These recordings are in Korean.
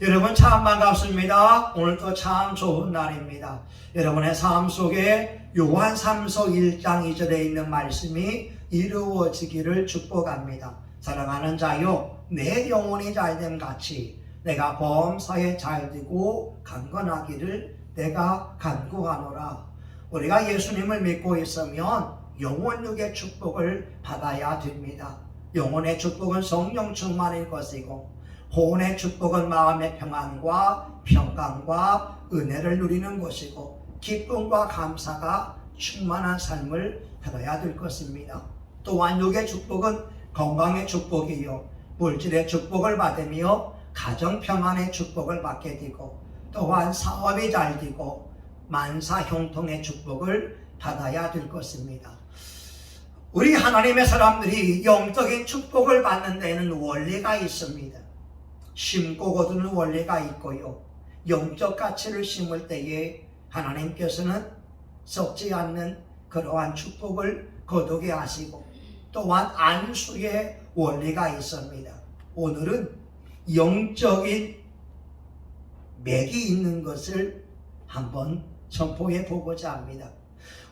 여러분 참 반갑습니다. 오늘도 참 좋은 날입니다. 여러분의 삶 속에 요한 3서 1장 2절에 있는 말씀이 이루어지기를 축복합니다. 사랑하는 자요, 내 영혼이 잘됨 같이 내가 범사에 잘되고 강건하기를 내가 간구하노라. 우리가 예수님을 믿고 있으면 영혼육의 축복을 받아야 됩니다. 영혼의 축복은 성령 충만일 것이고 혼의 축복은 마음의 평안과 평강과 은혜를 누리는 것이고 기쁨과 감사가 충만한 삶을 살아야 될 것입니다. 또한 육의 축복은 건강의 축복이요 물질의 축복을 받으며 가정 평안의 축복을 받게 되고 또한 사업이 잘 되고 만사 형통의 축복을 받아야 될 것입니다. 우리 하나님의 사람들이 영적인 축복을 받는 데는 원리가 있습니다. 심고 거두는 원리가 있고요. 영적 가치를 심을 때에 하나님께서는 썩지 않는 그러한 축복을 거두게 하시고 또한 안수의 원리가 있습니다. 오늘은 영적인 맥이 있는 것을 한번 선포해 보고자 합니다.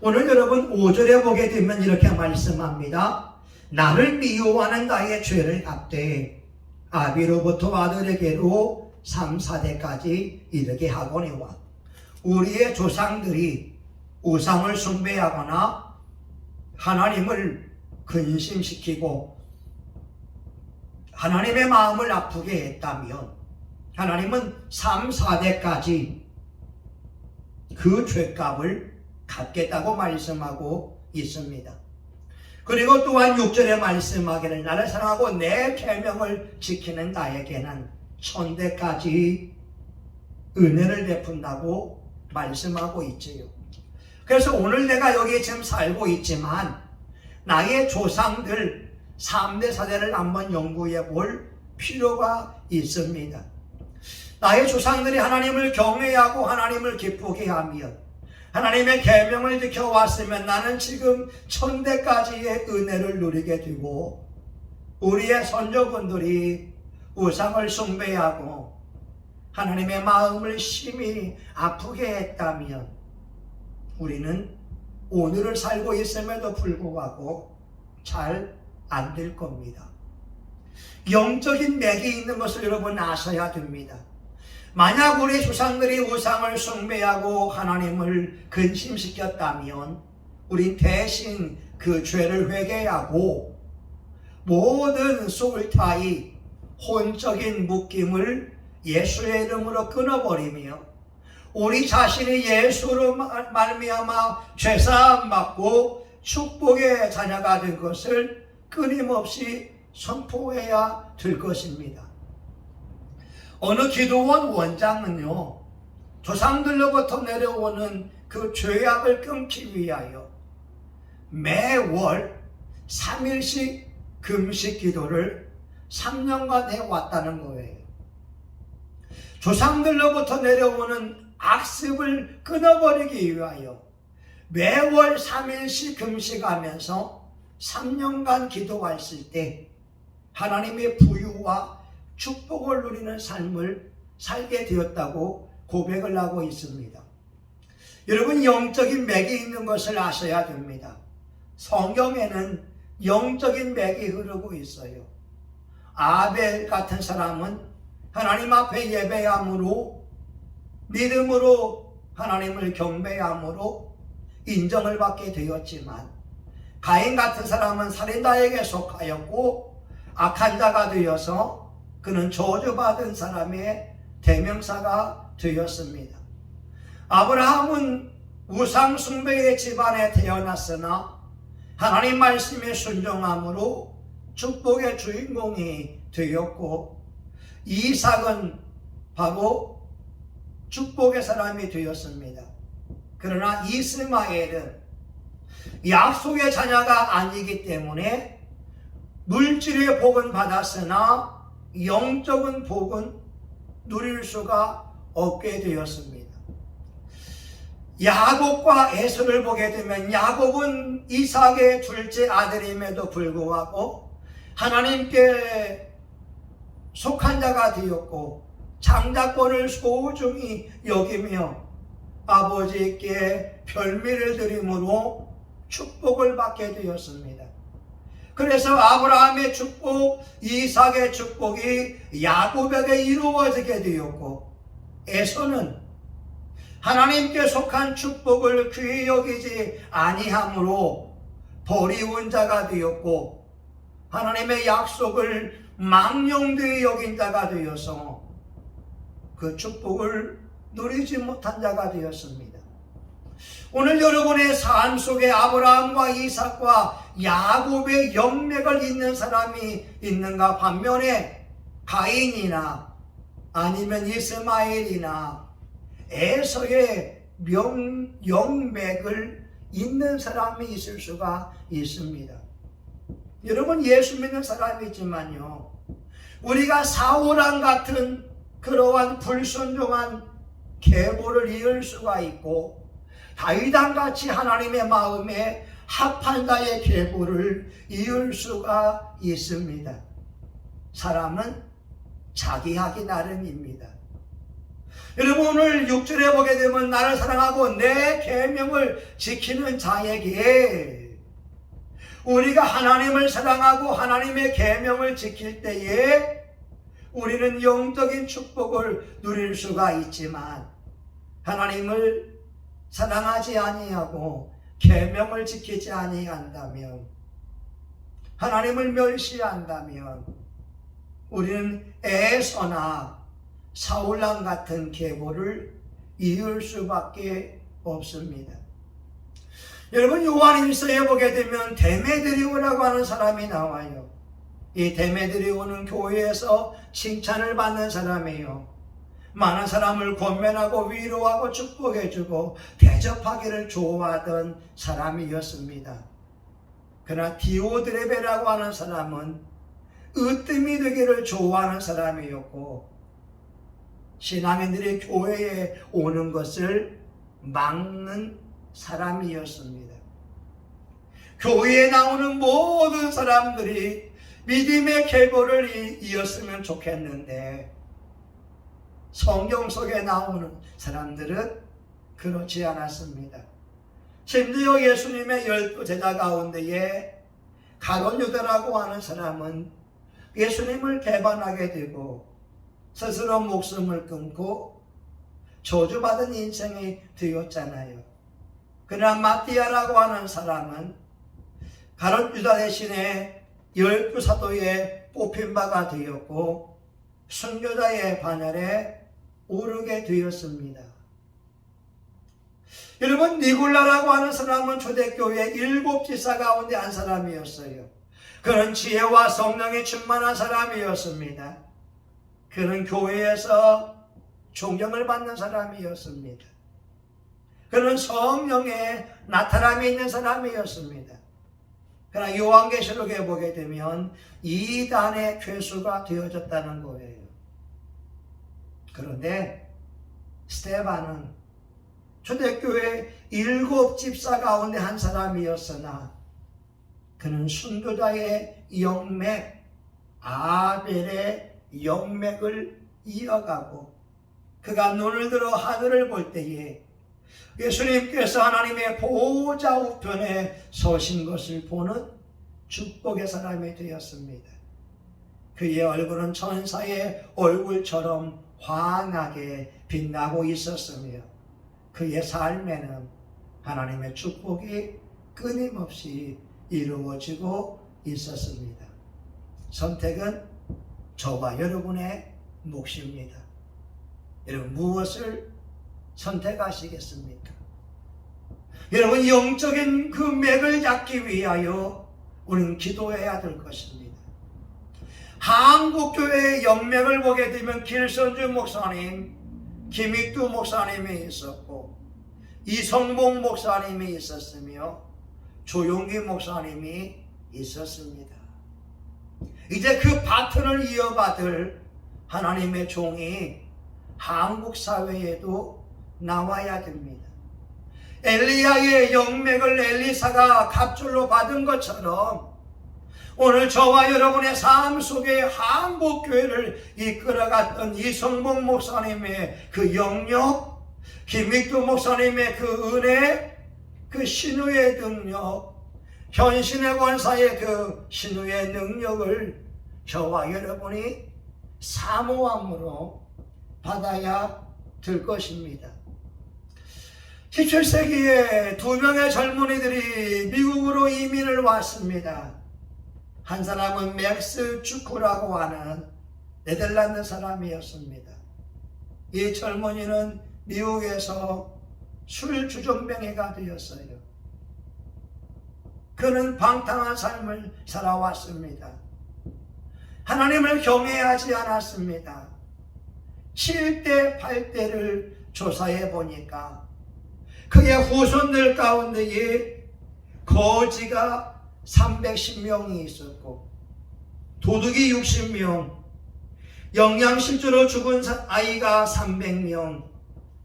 오늘 여러분 5절에 보게 되면 이렇게 말씀합니다. 나를 미워하는 나의 죄를 갚되 아비로부터 아들에게로 3, 4대까지 이르게 하거니와 우리의 조상들이 우상을 숭배하거나 하나님을 근심시키고 하나님의 마음을 아프게 했다면 하나님은 3, 4대까지 그 죄값을 갚겠다고 말씀하고 있습니다. 그리고 또한 6절에 말씀하기를 나를 사랑하고 내 계명을 지키는 나에게는 천대까지 은혜를 베푼다고 말씀하고 있지요. 그래서 오늘 내가 여기 지금 살고 있지만 나의 조상들 3대 4대를 한번 연구해 볼 필요가 있습니다. 나의 조상들이 하나님을 경외하고 하나님을 기쁘게 하며 하나님의 계명을 지켜왔으면 나는 지금 천대까지의 은혜를 누리게 되고 우리의 선조분들이 우상을 숭배하고 하나님의 마음을 심히 아프게 했다면 우리는 오늘을 살고 있음에도 불구하고 잘 안 될 겁니다. 영적인 맥이 있는 것을 여러분 아셔야 됩니다. 만약 우리 조상들이 우상을 숭배하고 하나님을 근심시켰다면 우리 대신 그 죄를 회개하고 모든 소울타이 혼적인 묶임을 예수의 이름으로 끊어버리며 우리 자신이 예수로 말미암아 죄사함 받고 축복의 자녀가 된 것을 끊임없이 선포해야 될 것입니다. 어느 기도원 원장은요, 조상들로부터 내려오는 그 죄악을 끊기 위하여 매월 3일씩 금식 기도를 3년간 해왔다는 거예요. 조상들로부터 내려오는 악습을 끊어버리기 위하여 매월 3일씩 금식하면서 3년간 기도했을 때 하나님의 부유와 축복을 누리는 삶을 살게 되었다고 고백을 하고 있습니다. 여러분 영적인 맥이 있는 것을 아셔야 됩니다. 성경에는 영적인 맥이 흐르고 있어요. 아벨 같은 사람은 하나님 앞에 예배함으로 믿음으로 하나님을 경배함으로 인정을 받게 되었지만 가인 같은 사람은 살인자에게 속하였고 악한 자가 되어서 그는 저주받은 사람의 대명사가 되었습니다. 아브라함은 우상 숭배의 집안에 태어났으나 하나님 말씀에 순종함으로 축복의 주인공이 되었고 이삭은 바로 축복의 사람이 되었습니다. 그러나 이스마엘은 약속의 자녀가 아니기 때문에 물질의 복은 받았으나 영적인 복은 누릴 수가 없게 되었습니다. 야곱과 에서를 보게 되면 야곱은 이삭의 둘째 아들임에도 불구하고 하나님께 속한 자가 되었고 장자권을 소중히 여기며 아버지께 별미를 드림으로 축복을 받게 되었습니다. 그래서 아브라함의 축복, 이삭의 축복이 야곱에게 이루어지게 되었고 에서는 하나님께 속한 축복을 귀히 여기지 아니함으로 버리운 자가 되었고 하나님의 약속을 망령되이 여긴 자가 되어서 그 축복을 누리지 못한 자가 되었습니다. 오늘 여러분의 삶 속에 아브라함과 이삭과 야곱의 영맥을 잇는 사람이 있는가 반면에 가인이나 아니면 이스마엘이나 에서의 명, 영맥을 잇는 사람이 있을 수가 있습니다. 여러분 예수 믿는 사람이지만요. 우리가 사울왕 같은 그러한 불순종한 계보를 이을 수가 있고 다윗왕 같이 하나님의 마음에 합한 자의 계보를 이을 수가 있습니다. 사람은 자기 하기 나름입니다. 여러분 오늘 6절에 보게 되면 나를 사랑하고 내 계명을 지키는 자에게 우리가 하나님을 사랑하고 하나님의 계명을 지킬 때에 우리는 영적인 축복을 누릴 수가 있지만 하나님을 사랑하지 아니하고 계명을 지키지 아니한다면 하나님을 멸시한다면 우리는 에서나 사울랑 같은 계보를 이을 수밖에 없습니다. 여러분 요한일서에 보게 되면 데메드리오라고 하는 사람이 나와요. 이 데메드리오는 교회에서 칭찬을 받는 사람이에요. 많은 사람을 권면하고 위로하고 축복해주고 대접하기를 좋아하던 사람이었습니다. 그러나 디오드레베라고 하는 사람은 으뜸이 되기를 좋아하는 사람이었고 신앙인들이 교회에 오는 것을 막는 사람이었습니다. 교회에 나오는 모든 사람들이 믿음의 계보를 이었으면 좋겠는데 성경 속에 나오는 사람들은 그렇지 않았습니다. 심지어 예수님의 열두 제자 가운데에 가론 유다라고 하는 사람은 예수님을 배반하게 되고 스스로 목숨을 끊고 저주받은 인생이 되었잖아요. 그러나 마띠아라고 하는 사람은 가론 유다 대신에 열두 사도에 뽑힌 바가 되었고 순교자의 반열에 오르게 되었습니다. 여러분 니골라라고 하는 사람은 초대교회 일곱 지사 가운데 한 사람이었어요. 그는 지혜와 성령이 충만한 사람이었습니다. 그는 교회에서 존경을 받는 사람이었습니다. 그는 성령에 나타남이 있는 사람이었습니다. 그러나 요한계시록에 보게 되면 이단의 죄수가 되어졌다는 거예요. 그런데 스테반은 초대교회 일곱 집사 가운데 한 사람이었으나 그는 순교자의 영맥 아벨의 영맥을 이어가고 그가 눈을 들어 하늘을 볼 때에 예수님께서 하나님의 보호자 우편에 서신 것을 보는 축복의 사람이 되었습니다. 그의 얼굴은 천사의 얼굴처럼 환하게 빛나고 있었으며 그의 삶에는 하나님의 축복이 끊임없이 이루어지고 있었습니다. 선택은 저와 여러분의 몫입니다. 여러분 무엇을 선택하시겠습니까? 여러분 영적인 그 맥을 잡기 위하여 우리는 기도해야 될 것입니다. 한국교회의 영맥을 보게 되면 길선주 목사님, 김익두 목사님이 있었고 이성봉 목사님이 있었으며 조용기 목사님이 있었습니다. 이제 그 바톤을 이어받을 하나님의 종이 한국 사회에도 나와야 됩니다. 엘리야의 영맥을 엘리사가 갑줄로 받은 것처럼 오늘 저와 여러분의 삶 속에 한국교회를 이끌어갔던 이성봉 목사님의 그 영역, 김익두 목사님의 그 은혜, 그 신우의 능력, 현신의 권사의 그 신우의 능력을 저와 여러분이 사모함으로 받아야 될 것입니다. 17세기에 두 명의 젊은이들이 미국으로 이민을 왔습니다. 한 사람은 맥스 주쿠라고 하는 네덜란드 사람이었습니다. 이 젊은이는 미국에서 술 주정뱅이가 되었어요. 그는 방탕한 삶을 살아왔습니다. 하나님을 경외하지 않았습니다. 7대, 8대를 조사해 보니까 그의 후손들 가운데에 거지가 310명이 있었고 도둑이 60명, 영양실조로 죽은 아이가 300명,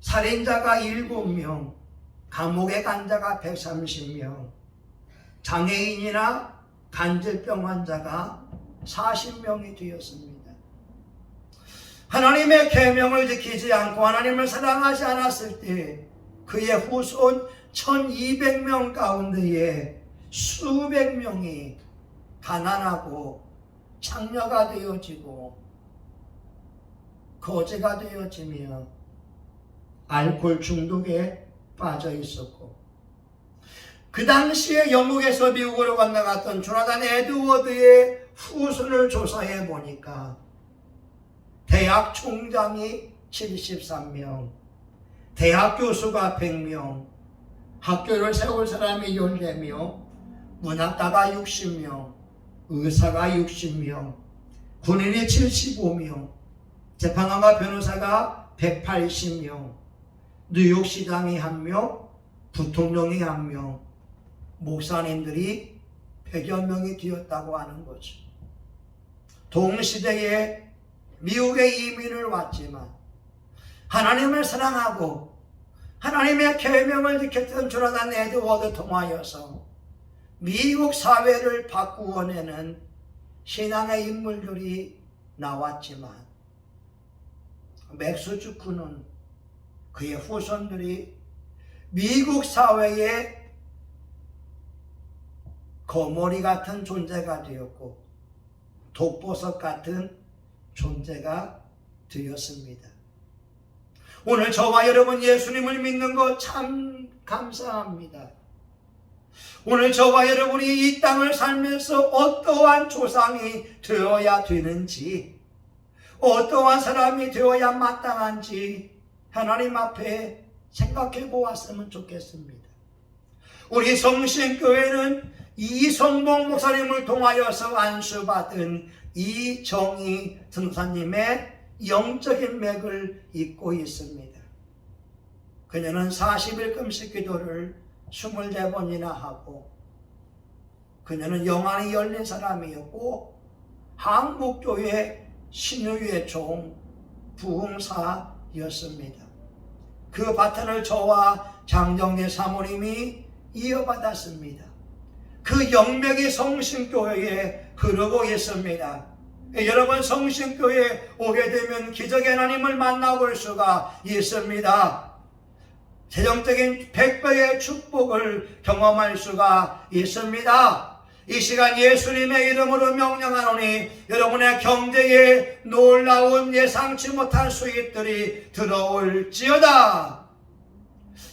살인자가 7명, 감옥에 간 자가 130명, 장애인이나 간질병 환자가 40명이 되었습니다. 하나님의 계명을 지키지 않고 하나님을 사랑하지 않았을 때 그의 후손 1200명 가운데에 수백 명이 가난하고 창녀가 되어지고 거제가 되어지며 알코올 중독에 빠져 있었고 그 당시에 영국에서 미국으로 건너갔던 조나단 에드워드의 후손을 조사해 보니까 대학 총장이 73명, 대학 교수가 100명, 학교를 세울 사람이 14명, 문학가가 60명, 의사가 60명, 군인이 75명, 재판관과 변호사가 180명, 뉴욕시장이 1명, 부통령이 1명, 목사님들이 100여 명이 되었다고 하는 거죠. 동시대에 미국에 이민을 왔지만 하나님을 사랑하고 하나님의 계명을 지켰던 조나단 에드워드 통하여서 미국 사회를 바꾸어내는 신앙의 인물들이 나왔지만 맥스주크는 그의 후손들이 미국 사회에 거머리 같은 존재가 되었고 독보석 같은 존재가 되었습니다. 오늘 저와 여러분 예수님을 믿는 것참 감사합니다. 오늘 저와 여러분이 이 땅을 살면서 어떠한 조상이 되어야 되는지, 어떠한 사람이 되어야 마땅한지 하나님 앞에 생각해 보았으면 좋겠습니다. 우리 성신교회는 이성봉 목사님을 통하여서 안수받은 이정희 전사님의 영적인 맥을 잇고 있습니다. 그녀는 40일 금식 기도를 24번이나 하고 그녀는 영안이 열린 사람이었고 한국교회 신유의 종 부흥사였습니다. 그 바톤을 저와 장정재 사모님이 이어받았습니다. 그 영맥이 성신교회에 흐르고 있습니다. 여러분 성신교회에 오게 되면 기적의 하나님을 만나볼 수가 있습니다. 재정적인 백배의 축복을 경험할 수가 있습니다. 이 시간 예수님의 이름으로 명령하노니 여러분의 경제에 놀라운 예상치 못한 수익들이 들어올지어다.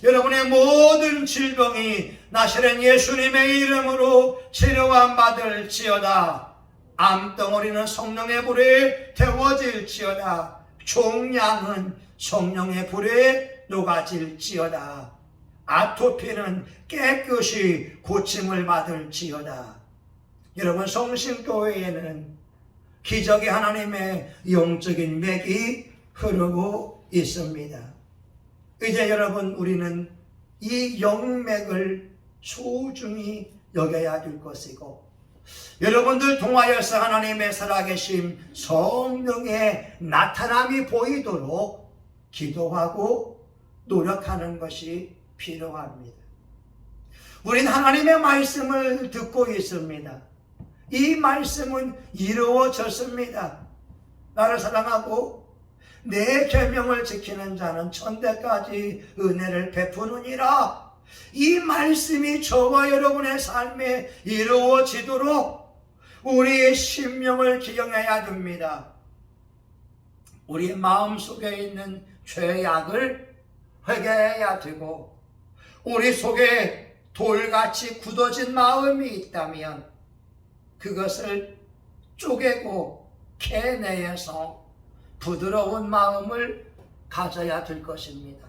여러분의 모든 질병이 나시는 예수님의 이름으로 치료함 받을지어다. 암덩어리는 성령의 불에 태워질지어다. 종양은 성령의 불에 녹아질지어다. 아토피는 깨끗이 고침을 받을지어다. 여러분 성신교회에는 기적의 하나님의 영적인 맥이 흐르고 있습니다. 이제 여러분 우리는 이 영맥을 소중히 여겨야 될 것이고 여러분들 통하여서 하나님의 살아계심 성령의 나타남이 보이도록 기도하고 노력하는 것이 필요합니다. 우린 하나님의 말씀을 듣고 있습니다. 이 말씀은 이루어졌습니다. 나를 사랑하고 내 계명을 지키는 자는 천대까지 은혜를 베푸느니라. 이 말씀이 저와 여러분의 삶에 이루어지도록 우리의 심령을 기경해야 됩니다. 우리의 마음 속에 있는 죄악을 회개해야 되고 우리 속에 돌같이 굳어진 마음이 있다면 그것을 쪼개고 캐내서 부드러운 마음을 가져야 될 것입니다.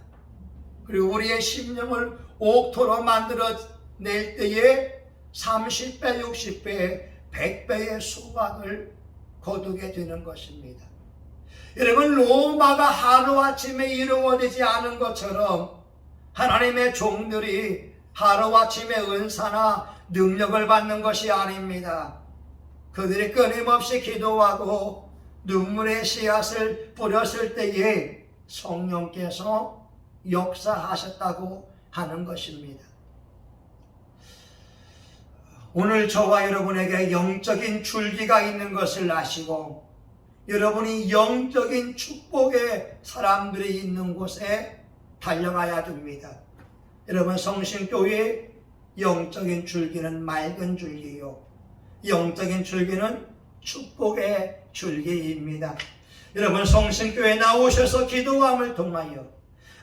그리고 우리의 심령을 옥토로 만들어 낼 때에 30배, 60배, 100배의 수박을 거두게 되는 것입니다. 여러분, 로마가 하루아침에 이루어지지 않은 것처럼 하나님의 종들이 하루아침에 은사나 능력을 받는 것이 아닙니다. 그들이 끊임없이 기도하고 눈물의 씨앗을 뿌렸을 때에 성령께서 역사하셨다고 하는 것입니다. 오늘 저와 여러분에게 영적인 줄기가 있는 것을 아시고 여러분이 영적인 축복의 사람들이 있는 곳에 달려가야 됩니다. 여러분 성신교회 영적인 줄기는 맑은 줄기요. 영적인 줄기는 축복의 줄기입니다. 여러분 성신교회 나오셔서 기도함을 통하여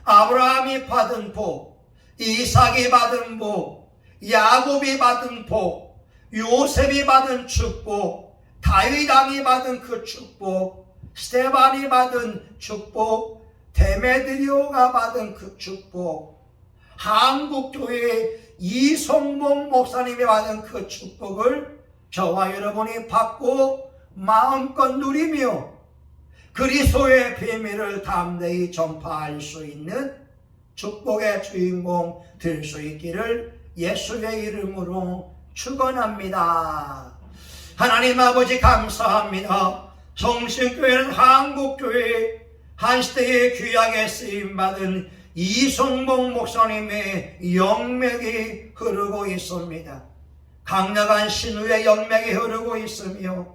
아브라함이 받은 복, 이삭이 받은 복, 야곱이 받은 복, 요셉이 받은 축복, 다윗 왕이 받은 그 축복, 스테반이 받은 축복, 데메드리오가 받은 그 축복, 한국 교회 이성봉 목사님이 받은 그 축복을 저와 여러분이 받고 마음껏 누리며 그리스도의 비밀을 담대히 전파할 수 있는 축복의 주인공 될 수 있기를 예수의 이름으로 축원합니다. 하나님 아버지 감사합니다. 성신교회는 한국교회 한시대의 귀하게 쓰임받은 이성봉 목사님의 영맥이 흐르고 있습니다. 강력한 신우의 영맥이 흐르고 있으며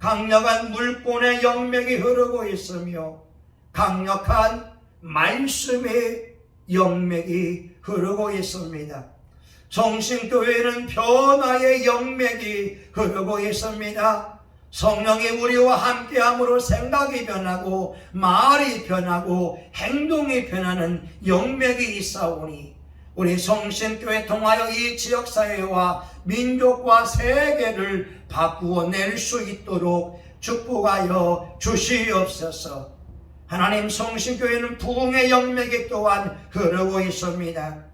강력한 물본의 영맥이 흐르고 있으며 강력한 말씀의 영맥이 흐르고 있습니다. 정신교회는 변화의 영맥이 흐르고 있습니다. 성령이 우리와 함께함으로 생각이 변하고 말이 변하고 행동이 변하는 영맥이 있사오니 우리 성신교회 통하여 이 지역사회와 민족과 세계를 바꾸어 낼 수 있도록 축복하여 주시옵소서. 하나님 성신교회는 부흥의 영맥이 또한 흐르고 있습니다.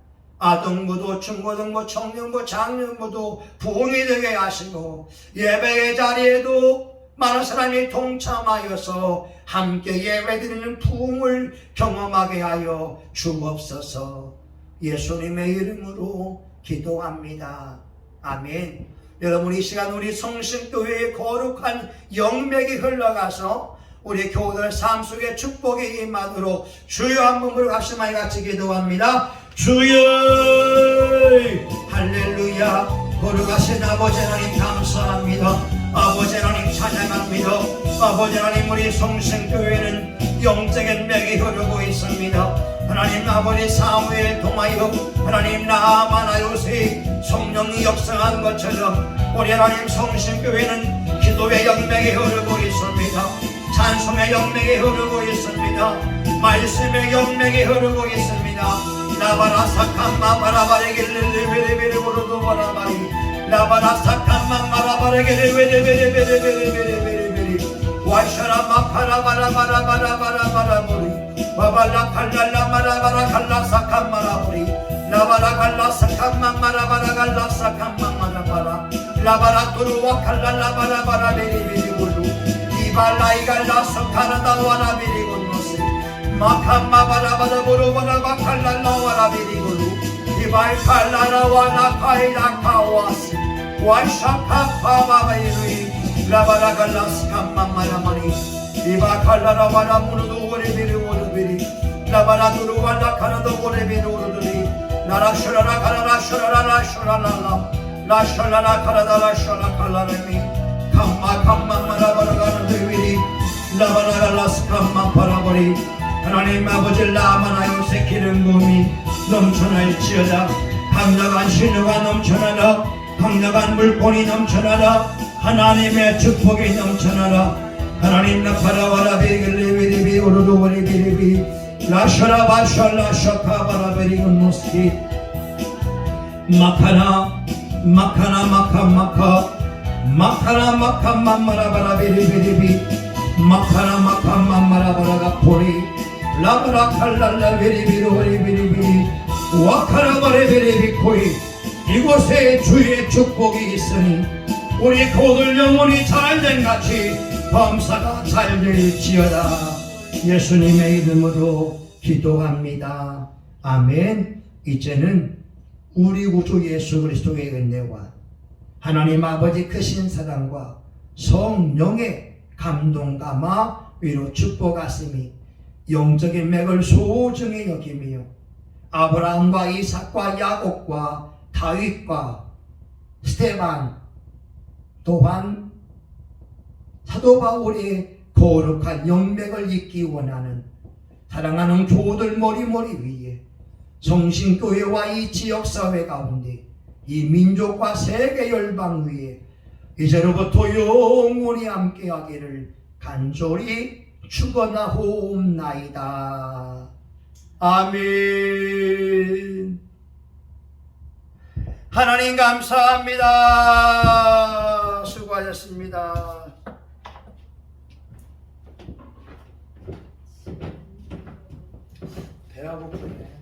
아동부도 중고등부 청년부 장년부도 부흥이 되게 하시고 예배의 자리에도 많은 사람이 동참하여서 함께 예배드리는 부흥을 경험하게 하여 주옵소서 예수님의 이름으로 기도합니다. 아멘. 여러분 이 시간 우리 성신교회의 거룩한 영맥이 흘러가서 우리 교우들 삶 속에 축복이 임하도록 주여 한 몸으로 같이 같이 기도합니다. 주여! 할렐루야! 거룩하신 아버지 하나님 감사합니다. 아버지 하나님 찬양합니다. 아버지 하나님 우리 성생교회는 영적인 맥이 흐르고 있습니다. 하나님 아버지 사무엘 통하여 하나님 나아마나 요새 성령이 역사한 것처럼 우리 하나님 성신교회는 기도의 영맥이 흐르고 있습니다 찬송의 영맥이 흐르고 있습니다 말씀의 영맥이 흐르고 있습니다 라바라 사칸마 바라바레게레레베레베레 보로도 바라바리 라바라 사칸마 마라바레게레베레베레베레베레베레베레 와샤라 마카라바라바라바라바라바라보리 바발라 칼랄라 마라바라 칼라 사칸 마라보리 라바라 칼라 사칸마 마라바라 칼라 사칸마 마라바라 라바라 turuwa 칼랄라 바라바라 베리베리볼루 이발라이 갈라 사카라다 와라 베리곤노세 마카마 바라바라 보로바라 바칼랄라 와라 베리골루 이발 칼라라 와나 카이라 카와스 와샤카 파바바이루이 라바라 갈라스 캄마마라마니 이바 칼라라 와라 무르도 오레베리 오르베리 라바라 두루와라 카라도 오레베리 오르드리 나라 슈라라 카라라 슈라라라 슈라라라 라샬라라 카라다라 샬라 칼라레미 감마 감마 마라바라가는 드위리 라바라갈라스 감마 바라버리. 하나님 아버지 라마나요 새끼는 몸이 넘쳐날지어다. 강력한 신우가 넘쳐나라. 강력한 물본이 넘쳐나라. 하나님의 축복이 넘쳐나라. 하나님 나파라와라 비글리비리비 오르르오리비리비. 라샤라 바샬라 샤카바라 베리군 모스키. 마카나 마카나 마카 마카. 마카나 마카 맘마라바라 비리비리비 마카나 마카 맘마라바라가 포리. 라바라 칼랄라 비리비로리비리비 와카라바레 비리비 코이. 이곳에 주의 축복이 있으니 우리 고들 영혼이 잘된 같이 범사가 잘 될지어다. 예수님의 이름으로 기도합니다. 아멘. 이제는 우리 구주 예수 그리스도의 은혜와 하나님 아버지 크신 사랑과 성령의 감동감화 위로 축복하심이 영적인 맥을 소중히 여기며 아브라함과 이삭과 야곱과 다윗과 스테반 또한 사도 바울의 거룩한 영맥을 잇기 원하는 사랑하는 교우들 머리머리 위에 성신교회와 이 지역사회 가운데 이 민족과 세계 열방 위에 이제로부터 영원히 함께하기를 간절히 축원하옵나이다. 아멘. 하나님 감사합니다. 수고하셨습니다. 배가 고프네.